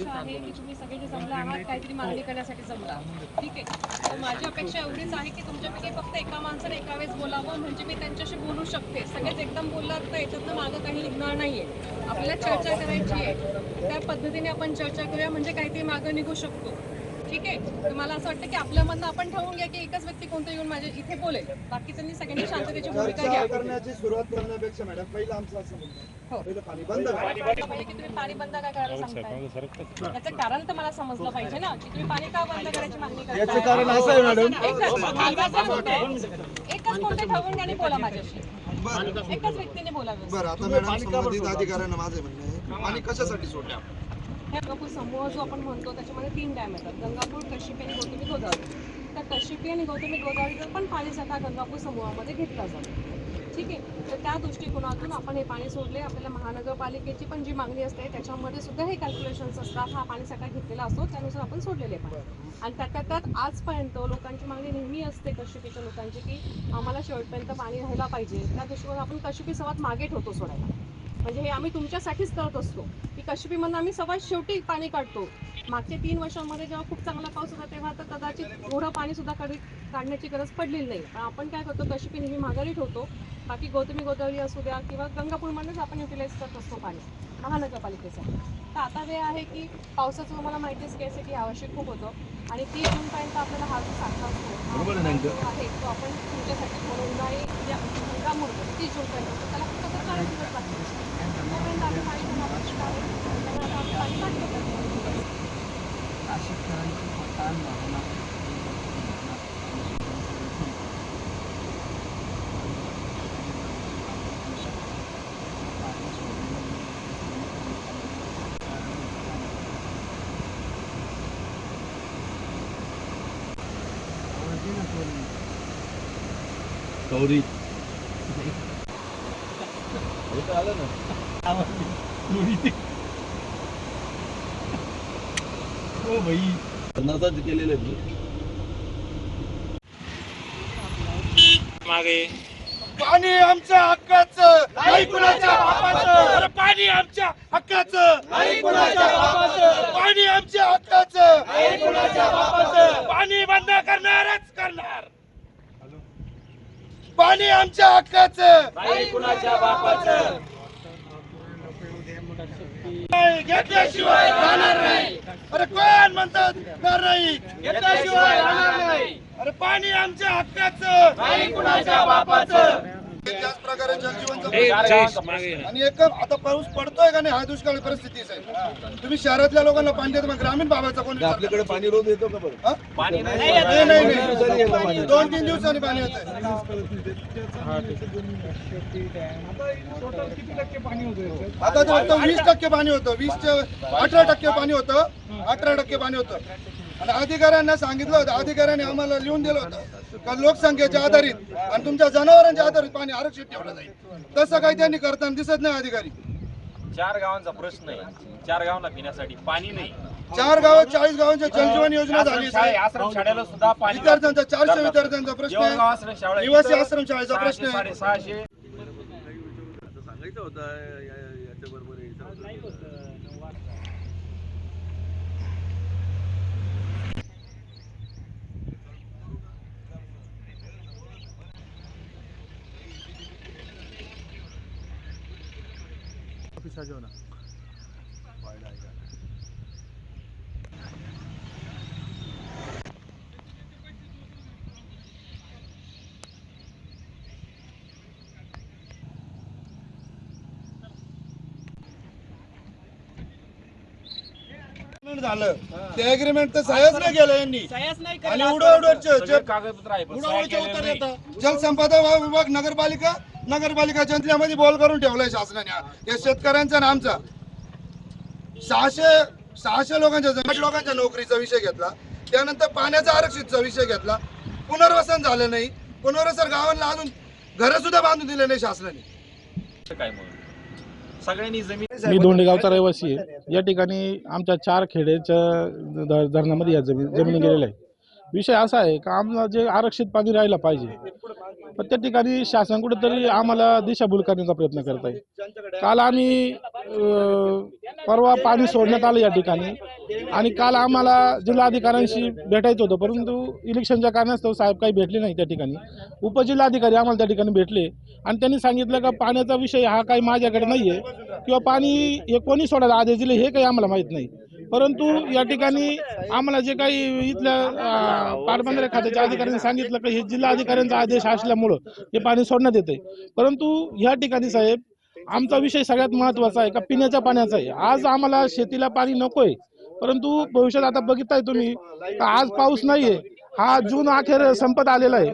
अपेक्षा आहे की तुम्ही सगळे जे जमला आहात काहीतरी मागणी करण्यासाठी जमला. ठीक आहे? तर माझी अपेक्षा एवढीच आहे की तुमच्यापैकी फक्त एका माणसाने एका वेळेस बोलावं म्हणजे मी त्यांच्याशी बोलू शकते. सगळेच एकदम बोललात तर याच्यातनं मागं काही निघणार नाहीये. आपल्याला चर्चा करायची आहे. त्या पद्धतीने आपण चर्चा करूया म्हणजे काहीतरी मागं निघू शकतो. ठीक आहे. तर मला असं वाटतं की आपल्यामधनं आपण ठरवून घ्या की एकच व्यक्ती कोणतं येऊन माझ्या इथे बोलेल. बाकीच्यांनी सगळ्यांनी शांततेची भूमिका घ्या. करण्याची सुरुवात करण्यापेक्षा मॅडम पहिलं आमचं असं म्हणणं हो. पाणी बंद तुम्ही पाणी बंद का करायला सांगताय? कारण तर मला समजलं पाहिजे ना. की तुम्ही पाणी का बंद करायची मागणी करताय? याचं कारण असं आहे मॅडम एकच एकच कोणते ठरवून घ्या आणि बोला माझ्याशी. एकच व्यक्तीने बोलावं. बरं आता मॅडम संबंधित अधिकाऱ्यांना माझं म्हणणं आहे पाणी कशासाठी सोडले आपण? हे गंगापूर समूह जो आपण म्हणतो त्याच्यामध्ये तीन डॅम येतात. गंगापूर कशिपी आणि गौतमी गोदावरी. त्या कशिपी आणि गौतमी गोदावरीचा पण पाणीसाठा गंगापूर समूहामध्ये घेतला जातो. ठीक आहे? तर त्या दृष्टिकोनातून आपण हे पाणी सोडले. आपल्याला महानगरपालिकेची पण जी मागणी असते त्याच्यामध्ये सुद्धा हे कॅल्क्युलेशन्स असतात. हा पाणी साठा घेतलेला असतो. त्यानुसार आपण सोडलेले पाणी. आणि त्यात त्यात आजपर्यंत लोकांची मागणी नेहमी असते कशिपीच्या लोकांची की आम्हाला शेवटपर्यंत पाणी राहायला पाहिजे. त्या दृष्टिकोन आपण कशिपी सर्वात मागे ठेवतो सोडायला. म्हणजे हे आम्ही तुमच्यासाठीच करत असतो. की कशिपीमधून आम्ही सर्वात शेवटी पाणी काढतो. मागच्या तीन वर्षांमध्ये जेव्हा खूप चांगला पाऊस होता तेव्हा तर कदाचित एवढं पाणी सुद्धा काढ काढण्याची गरज पडलेली नाही. पण आपण काय करतो कशिपी नेहमी माघारी ठेवतो. बाकी गौतमी गोदावरी असू द्या किंवा गंगापूरमध्येच आपण युटिलाइज करत असतो पाणी. महानगरपालिकेसाठी तर आता वेळ आहे की पावसाचं तुम्हाला माहितीच की की आवश्यक खूप होतं. आणि तीस जूनपर्यंत आपल्याला हा जो साठा असतो हा आहे तो आपण तुमच्यासाठी थोडं उन्हाळी म्हणजे हंगाम होतो तीस जूनपर्यंत तर त्याला फक्त आता चाळीस दिवस लागतील तोपर्यंत आम्ही पाणी भरणं अपेक्षित आहे त्यामुळे आता आम्ही पाणी काढतो गौरी. केलेलं आहे मागे. पाणी आमच्या हक्काचं नाही कुणाच्या बापाचं. अरे पाणी आमच्या हक्काचं. नाही कुणाच्या बापाचं. पाणी आमच्या हक्काचं. नाही कुणाच्या बापाचं. पाणी बंद करणारच करणार. पाणी आमच्या हक्काचं. घेतल्याशिवाय राहणार नाही. अरे कोण म्हणतात कर नाही. घेतल्याशिवाय राहणार नाही. अरे पाणी आमच्या हक्काचं. कुणाच्या बापाचं? प्रकारे आणि एक आता पाऊस पडतोय का नाही हा दुष्काळी परिस्थितीच आहे. तुम्ही शहरातल्या लोकांना पाणी देतो मग ग्रामीण भागाचा कोणी आपल्याकडे पाणी रोज येतो का बरं? हा? नाही. नाही नाही दोन तीन दिवसांनी पाणी येतं आता ते फक्त वीस टक्के पाणी होतं. वीस अठरा टक्के पाणी होतं. अठरा टक्के पाणी होतं. आणि अधिकाऱ्यांना सांगितलं होतं अधिकाऱ्यांनी आम्हाला लिहून दिलं होतं का लोकसंख्येच्या आधारित आणि तुमच्या जनावरांच्या आधारित पाणी आरक्षित ठेवलं जाईल. तसं काही त्यांनी करताना दिसत नाही अधिकारी. चार गावांचा प्रश्न आहे. चार गावांना पिण्यासाठी पाणी नाही. चार गावात चाळीस गावांच्या जलजीवन योजना झाली आश्रम शाळे- आश्रम शाळेला सुद्धा पाणी विद्यार्थ्यांचा चारशे विद्यार्थ्यांचा प्रश्न आहे. निवासी आश्रम शाळेचा प्रश्न आहे. सहाशे सांगायचं होतं झालं. ते अग्रीमेंट तर सह्याच नाही केलं यांनी. आणि उडवडवरचे जे कागदपत्र आहे पण सह्या उडवडचे केलेल्या उत्तर नाही. येतं जलसंपदा विभाग नगरपालिका नगरपालिका जंतल्यामध्ये बॉल करून ठेवलाय शासनाने. या शेतकऱ्यांचा आणि आमचा. सहाशे सहाशे लोकांच्या जमीन लोकांच्या नोकरीचा विषय घेतला. त्यानंतर पाण्याचा आरक्षितचा विषय घेतला. पुनर्वसन झालं नाही. पुनर्वसन गावांना अजून घरं सुद्धा बांधून दिले नाही शासनाने. काय म्हणून? सगळ्यांनी जमीन मी दोंडेगावचा रहिवासी आहे. या ठिकाणी आमच्या चार खेड्याच्या धरणामध्ये या जमीन जमिनी गेलेल्या आहे विषय असा आहे का आम्हाला जे आरक्षित पाणी राहायला पाहिजे पण त्या ठिकाणी शासन कुठेतरी आम्हाला दिशाभूल करण्याचा प्रयत्न करत आहे. काल आम्ही परवा पाणी सोडण्यात आलं या ठिकाणी आणि काल आम्हाला जिल्हाधिकाऱ्यांशी भेटायचं होतं परंतु इलेक्शनच्या कारणास्तव साहेब काही भेटले नाही त्या ठिकाणी. उपजिल्हाधिकारी आम्हाला त्या ठिकाणी भेटले आणि त्यांनी सांगितलं का पाण्याचा विषय हा काही माझ्याकडे नाही आहे किंवा पाणी हे कोणी सोडायला आदेश दिले हे काही आम्हाला माहीत नाही. परंतु या ठिकाणी आम्हाला जे काही इथल्या अं, पाटबंधारे खात्याच्या अधिकाऱ्यांनी सांगितलं की हे जिल्हाधिकाऱ्यांचा आदेश असल्यामुळं हे पाणी सोडण्यात येते परंतु या ठिकाणी साहेब आमचा विषय सगळ्यात महत्त्वाचा आहे का? पिण्याच्या पाण्याचा आहे. आज आम्हाला शेतीला पाणी नकोय. परंतु भविष्यात आता बघिताय तुम्ही आज पाऊस नाहीये. हा जून अखेर संपत आलेला आहे.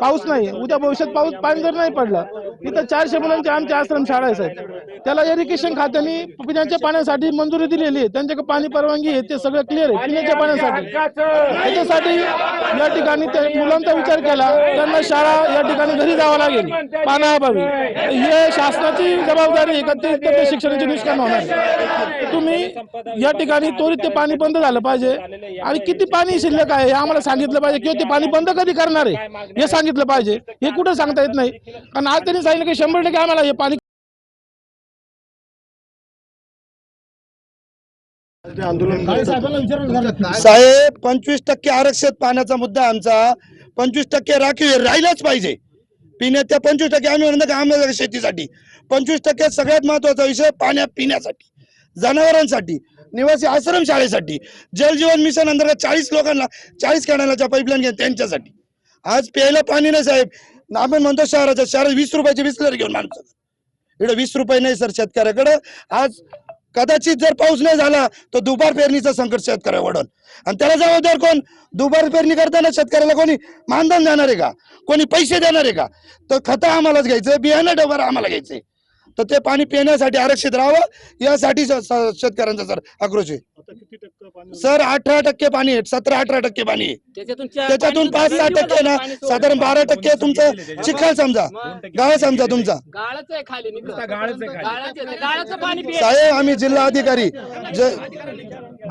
पाऊस नाही. उद्या भविष्यात पाऊस पाणी जर नाही पडलं. इथं चारशे मुलांची आमची आश्रमशाळा आहे साहेब. त्याला इरिगेशन खात्याने पिण्याच्या पाण्यासाठी मंजुरी दिलेली आहे. त्यांच्याकडे पाणी परवानगी आहे. ते सगळं क्लिअर आहे. पिण्याच्या पाण्यासाठी. त्याच्यासाठी या ठिकाणी मुलांचा विचार केला. त्यांना शाळा या ठिकाणी घरी जावं लागेल. पाण्याअभावी हे शासनाची जबाबदारी एकत्रित का ते शिक्षणाचे नुकसान होणार तुम्ही या ठिकाणी त्वरित ते पाणी बंद झालं पाहिजे. आणि किती पाणी शिल्लक आहे हे आम्हाला सांगितलं पाहिजे किंवा ते पाणी बंद कधी करणार आहे? हे सांगितलं पाहिजे. हे कुठं सांगता येत नाही? कारण आज त्यांनी सांगितलं की शंभर टक्के आम्हाला हे पाणी साहेब पंचवीस टक्के आरक्षित पाण्याचा मुद्दा आमचा. पंचवीस टक्के राखीव राहिलाच पाहिजे. पिण्यात त्या पंचवीस टक्के आम्ही म्हणतो का आम्हाला शेतीसाठी. पंचवीस टक्के सगळ्यात महत्त्वाचा विषय पाण्या पिण्यासाठी. जनावरांसाठी निवासी आश्रम शाळेसाठी जलजीवन मिशन अंतर्गत चाळीस लोकांना चाळीस कॅनलाच्या पाईपलाईन घ्या त्यांच्यासाठी. आज प्यायला पाणी नाही साहेब. आपण म्हणतो शहराच्या शहरात वीस रुपयाची बिस्लरी घेऊन माणसं. इकडे वीस रुपये नाही सर शेतकऱ्याकडे. आज कदाचित जर पाऊस नाही झाला तर दुबार पेरणीचं संकट शेतकऱ्या वडल आणि त्याला जबाबदार कोण? दुबार पेरणी करताना शेतकऱ्याला कोणी मानधन देणार आहे का? कोणी पैसे देणार आहे का? तर खतं आम्हालाच घ्यायचं बियाणं डबर आम्हाला घ्यायचे. तर ते पाणी पिण्यासाठी आरक्षित राहावं यासाठी शेतकऱ्यांचा सर आक्रोश आहे. सर अठरा टक्के पाणी आहे सतरा अठरा टक्के पाणी आहे. त्याच्यातून पाच सहा टक्के ना. साधारण बारा टक्के तुमचं चिखल समजा. गाळ समजा तुमचा. गाळच आहे खाली नुसतं. गाळाचं आहे. गाळाचं पाणी पिय साहेब आम्ही जिल्हा अधिकारी. जय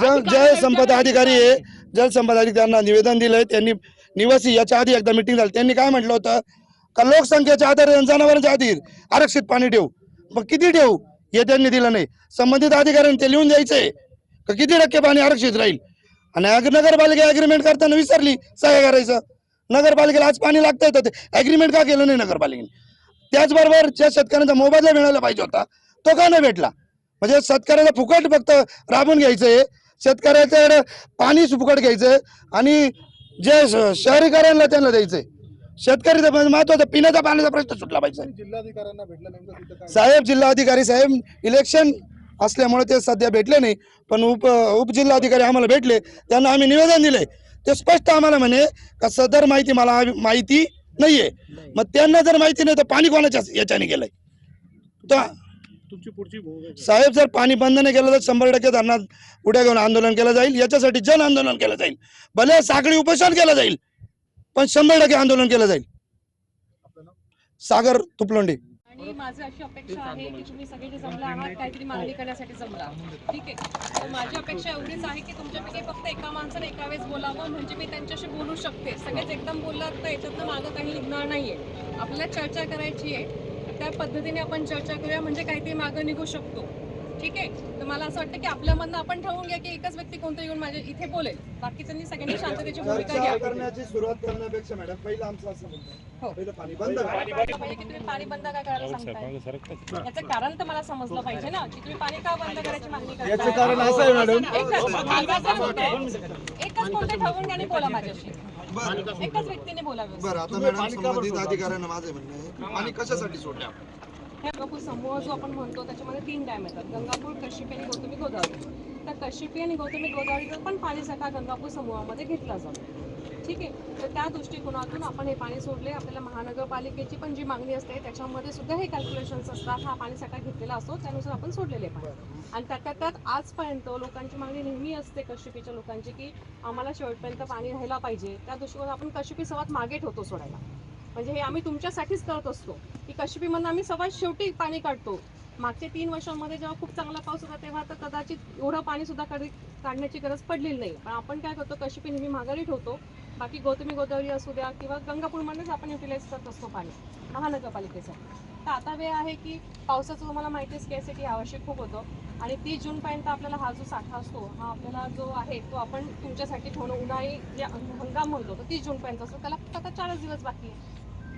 जल जल संपदा अधिकारी आहे. जलसंपदा अधिकाऱ्यांना निवेदन दिलंय. त्यांनी निवासी याच्या आधी एकदा मिटिंग झाली. त्यांनी काय म्हटलं होतं? का लोकसंख्येच्या आधारे जनावरांच्या आधी आरक्षित पाणी ठेवू मग किती ठेवू? हे त्यांनी दिलं नाही. संबंधित अधिकाऱ्यांनी ते लिहून द्यायचंय का किती टक्के पाणी आरक्षित राहील? आणि नगरपालिका अग्रीमेंट करताना विसरली सह्या करायचं. नगरपालिकेला आज पाणी लागतंय तर अग्रीमेंट का केलं नाही नगरपालिकेने? त्याचबरोबर ज्या शेतकऱ्यांचा मोबदला मिळायला पाहिजे होता तो का नाही भेटला? म्हणजे शेतकऱ्याला फुकट फक्त राबून घ्यायचंय शेतकऱ्याच्याकडे पाणी फुकट घ्यायचंय आणि जे श- त्यांना द्यायचंय. शेतकरी महत्त्वाचा पिण्याचा पाण्याचा प्रश्न सुटला पाहिजे. साहेब जिल्हाधिकारी साहेब इलेक्शन असल्यामुळे ते सध्या भेटले नाही. पण उप उपजिल्हाधिकारी आम्हाला भेटले. त्यांना आम्ही निवेदन दिले ते स्पष्ट आम्हाला म्हणे का सदर माहिती मला माहिती नाहीये. मग त्यांना जर माहिती नाही तर पाणी कोणाच्या याच्याने गेलंय? तर साहेब जर पाणी बंद नाही केलं तर शंभर टक्के धरणात उड्या घेऊन आंदोलन केलं जाईल. याच्यासाठी जन आंदोलन केलं जाईल. भले साखळी उपोषण केलं जाईल पण शंभर टक्के आंदोलन केलं जाईल. सागर तुपलोंडे. आणि माझी अशी अपेक्षा आहे की तुम्ही सगळे जे जमला आहात काहीतरी मागणी करण्यासाठी जमला. ठीक आहे. तर माझी अपेक्षा एवढीच आहे की तुमच्यापैकी फक्त एका माणसाने एका वेळेस बोलावं म्हणजे मी त्यांच्याशी बोलू शकते. सगळेच एकदम बोललात तर याच्यातनं मागं काही निघणार नाहीये. आपल्याला चर्चा करायची आहे. त्या पद्धतीने आपण चर्चा करूया म्हणजे काहीतरी मागं निघू शकतो. ठीक आहे? तर मला असं वाटतं की आपल्यामधनं आपण ठरवून घ्या की एकच व्यक्ती कोणतं येऊन माझ्या इथे बोलेल. बाकीच्यांनी सगळ्यांनी शांततेची भूमिका घ्या. करण्याची सुरुवात करण्यापेक्षा मॅडम पहिलं आमचं असं म्हणणं हो. पहिलं पाणी बंद करा. की तुम्ही पाणी बंद का करायला सांगताय? याचं कारण तर मला समजलं पाहिजे ना. की तुम्ही पाणी का बंद करायची मागणी करताय? याचं कारण असं आहे मॅडम एकच माझं बोलतोय. एकच कोणते ठरवून घ्या आणि बोला माझ्याशी. एकच व्यक्तीने बोलावे बरं आता मॅडम संबंधित अधिकाऱ्यांना माझं म्हणणं आहे. की पाणी कशासाठी सोडले आपण? गंगापूर समूह जो आपण म्हणतो त्याच्यामध्ये तीन डॅम येतात. गंगापूर कशिपी आणि गौतमी गोदावरी. त्या कशिपी आणि गौतमी गोदावरीचा पण पाणीसाठा गंगापूर समूहामध्ये घेतला जातो. ठीक आहे? तर त्या दृष्टिकोनातून आपण हे पाणी सोडले. आपल्याला महानगरपालिकेची पण जी मागणी असते त्याच्यामध्ये सुद्धा हे कॅल्क्युलेशन्स असतात. हा पाणीसाठा घेतलेला असतो. त्यानुसार आपण सोडलेले पाणी. आणि त्यात त्यात आजपर्यंत लोकांची मागणी नेहमी असते कशिपीच्या लोकांची की आम्हाला शेवटपर्यंत पाणी राहायला पाहिजे. त्या दृष्टिकोनात आपण कशिपी सर्वात मागे ठेवतो सोडायला. म्हणजे हे आम्ही तुमच्यासाठीच करत असतो. की कशिपीमधून आम्ही सगळ्यात शेवटी पाणी काढतो. मागच्या तीन वर्षांमध्ये जेव्हा खूप चांगला पाऊस होता तेव्हा तर कदाचित एवढं पाणी सुद्धा कधी काढण्याची गरज पडलेली नाही. पण आपण काय करतो कशिपी नेहमी माघारी ठेवतो बाकी गौतमी गोदावरी असू द्या किंवा गंगापूरमध्येच आपण युटिलाइज करत असतो पाणी महानगरपालिकेचं. तर आता वेळ आहे की पावसाचं तुम्हाला माहिती आहे स्केसिटी आवश्यक खूप होतं. आणि तीस जूनपर्यंत आपल्याला हा जो साठा असतो हा आपल्याला जो आहे तो आपण तुमच्यासाठी ठेवणं उन्हाळी जे हंगाम म्हणतो तो तीस जूनपर्यंत असतो. त्याला फक्त आता चारच दिवस बाकी आहे.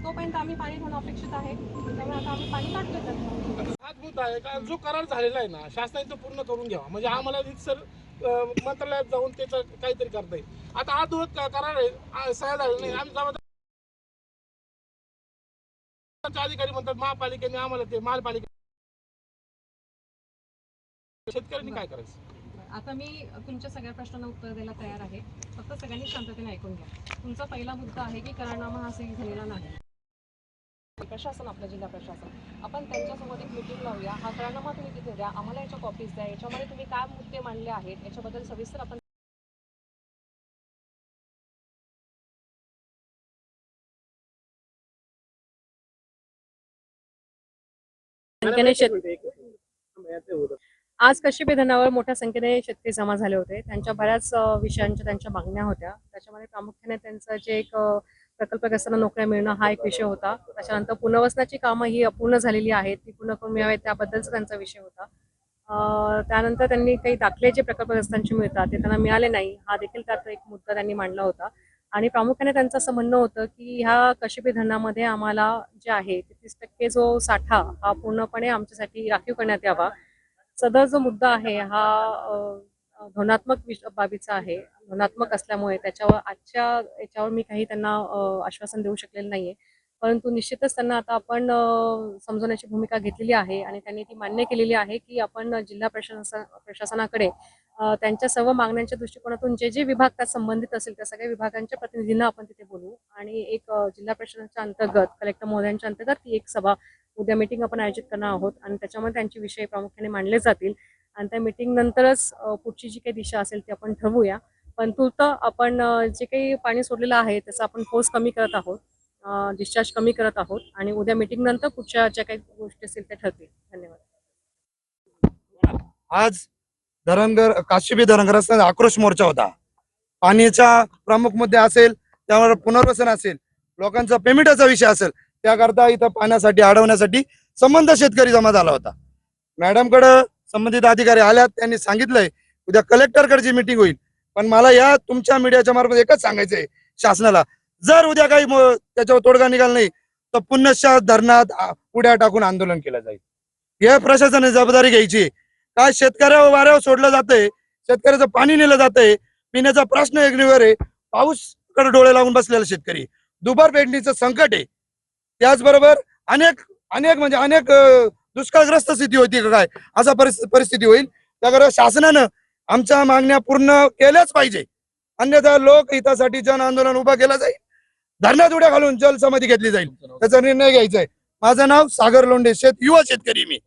तोपर्यंत आम्ही पाणी ठेवणं अपेक्षित आहे. त्यामुळे आता आम्ही पाणी काढतोय मुद्दा आहे का? जो करार झालेला आहे ना शासनाने तो पूर्ण करून घ्यावा. म्हणजे आम्हाला सर मंत्रालयात जाऊन त्याचं काहीतरी करता येईल. आता हा दुरत करार आहे आ, सह्या झालेला नाही. आम्ही जबाबदार अधिकारी म्हणतात महापालिकेने आम्हाला ते महापालिके शेतकऱ्यांनी काय करायचं? आता मी तुमच्या सगळ्या प्रश्नांना उत्तर द्यायला तयार आहे. फक्त सगळ्यांनी शांततेने ऐकून घ्या. तुमचा पहिला मुद्दा आहे की करारनामा हा सही झालेला नाही. प्रशासन आपलं जिल्हा प्रशासन. आपण त्यांच्यासोबत एक मिटिंग लावूया. हा करारनामा तुम्ही तिथे द्या. आम्हाला याच्या कॉपीज द्या. याच्यामध्ये तुम्ही काय मुद्दे मांडले आहेत याच्याबद्दल सविस्तर आपण आज कशिबे धनावर मोठ्या संख्येने शेतकरी जमा झाले होते. त्यांच्या बऱ्याच विषयांच्या त्यांच्या मागण्या होत्या. त्याच्यामध्ये प्रामुख्याने त्यांचं जे एक प्रकल्पग्रस्तांना नोकऱ्या मिळणं हा एक विषय होता. त्याच्यानंतर पुनर्वसनाची कामं ही अपूर्ण झालेली आहेत ती पूर्ण करून मिळावेत त्याबद्दलचा त्यांचा विषय होता. त्यानंतर त्यांनी काही दाखले जे प्रकल्पग्रस्तांचे मिळतात ते त्यांना मिळाले नाही हा देखील त्यात एक मुद्दा त्यांनी मांडला होता. आणि प्रामुख्याने त्यांचं असं म्हणणं होतं की ह्या कशिबी धरणामध्ये आम्हाला जे आहे तीस टक्के जो साठा हा पूर्णपणे आमच्यासाठी राखीव करण्यात यावा. सदर जो मुद्दा आहे हा धोरणात्मक बाबीचा आहे. धोरणात्मक असल्यामुळे त्याच्यावर आजच्या याच्यावर मी काही त्यांना आश्वासन देऊ शकलेलं नाहीये. परंतु निश्चितच त्यांना आता आपण समजवण्याची भूमिका घेतलेली आहे आणि त्यांनी ती मान्य केलेली आहे की आपण जिल्हा प्रशासन प्रशासनाकडे त्यांच्या सर्व मागण्यांच्या दृष्टिकोनातून जे जे विभाग त्यात संबंधित असेल त्या सगळ्या विभागांच्या प्रतिनिधींना आपण तिथे बोलू आणि एक जिल्हा प्रशासनाच्या अंतर्गत कलेक्टर महोदयांच्या अंतर्गत ती एक सभा उद्या मीटिंग आपण आयोजित करणार आहोत. आणि त्याच्यामध्ये त्यांचे विषय प्रामुख्याने मांडले जातील. आणि त्या मिटिंग नंतरच पुढची जी काही दिशा असेल ती आपण ठरवूया. पण तुर्त आपण जे काही पाणी सोडलेलं आहे त्याचा आपण फोर्स कमी करत आहोत. डिस्चार्ज कमी करत आहोत आणि उद्या मीटिंग नंतर पुढच्या ज्या काही गोष्टी असतील त्या ठरतील. धन्यवाद. आज धरणगर काशिबी धरणग्रस्तांचा आक्रोश मोर्चा होता. पाण्याचा प्रमुख मुद्दे असेल त्यावर पुनर्वसन असेल लोकांचा पेमेंटाचा विषय असेल त्याकरता इथं पाण्यासाठी अडवण्यासाठी संबंध शेतकरी जमा झाला होता. मॅडमकडं संबंधित अधिकारी आल्यात त्यांनी सांगितलंय उद्या कलेक्टरकडची मीटिंग होईल. पण मला या तुमच्या मीडियाच्या मार्फत एकच सांगायचंय शासनाला. जर उद्या काही त्याच्यावर तोडगा निघाला नाही तर पुन्हा धरणात आ, उड्या टाकून आंदोलन केलं जाईल. हे प्रशासनाने जबाबदारी घ्यायची काय शेतकऱ्यावर वाऱ्यावर सोडलं जातंय शेतकऱ्याचं पाणी नेलं जातंय पिण्याचा प्रश्न एकनिवर आहे. पाऊसकडे डोळे लावून बसलेला शेतकरी. दुबार पेटणीचं संकट आहे. त्याचबरोबर अनेक अनेक म्हणजे अनेक दुष्काळग्रस्त स्थिती होती का काय? असा परिस- परिस्थिती होईल. त्याकरता शासनानं आमच्या मागण्या पूर्ण केल्याच पाहिजे. अन्यथा लोक हितासाठी जन आंदोलन उभा केलं जाईल. धरणात उड्या घालून जलसमाधी घेतली जाईल. त्याचा निर्णय घ्यायचा आहे. माझं नाव सागर लोंढे शेत युवा शेतकरी मी.